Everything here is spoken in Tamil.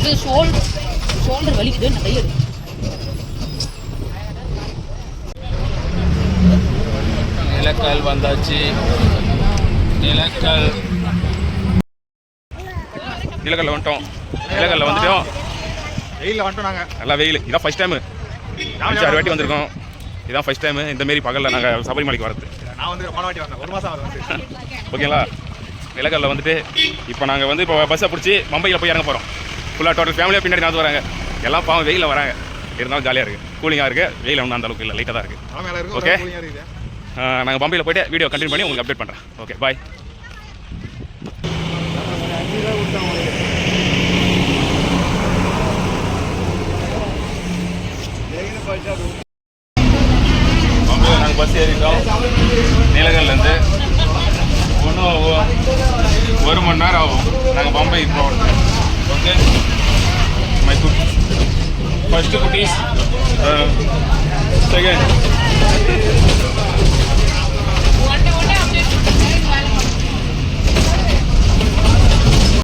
இது ஷோல்டர் ஷோல்டர் வலிக்குது நான் கையெடு நிலக்கல் வந்தாச்சு. நிலக்கல். நிலக்கல்ல வந்துட்டோம். நிலக்கல்ல வந்துட்டோம். வெயிலில் வந்துட்டோம் நாங்கள் நல்லா வெயில். இதான் ஃபர்ஸ்ட் டைமு ஆறு வாட்டி வந்திருக்கோம். இதான் ஃபர்ஸ்ட் டைமு இந்த மாரி பகலில் நாங்கள் சபரிமலைக்கு வரது நான் வந்து போன வாட்டி வந்தேன். ஒரு மாதம் ஆகுது வந்து. ஓகேங்களா? நிலக்கல்ல வந்துட்டு இப்போ நாங்கள் வந்து இப்போ பஸ்ஸை பிடிச்சி மும்பையில் போய் இறங்க போகிறோம் ஃபுல்லாக டோட்டல் ஃபேமிலியாக பின்னாடி நடந்து வராங்க. எல்லாம் பாவம் வெயிலில் வராங்க. இருந்தாலும் ஜாலியாக இருக்குது கூலிங்காக இருக்குது வெயில் ஒன்றும் அந்த அளவுக்கு இல்லை. லைட்டாக தான் இருக்குது. இருக்குது நாங்கள் பம்பையில் போயிட்டு வீடியோ கண்டினியூ பண்ணி உங்களுக்கு அப்டேட் பண்ணுறேன் ஓகே பாய் நாங்கள் பஸ் ஏறிட்டோம். நீலகல்லேருந்து இன்னும் ஒ- ஒரு மணி நேரம் ஆகும். நாங்கள் பம்பை போகிறோம் first two putties. Uh, second.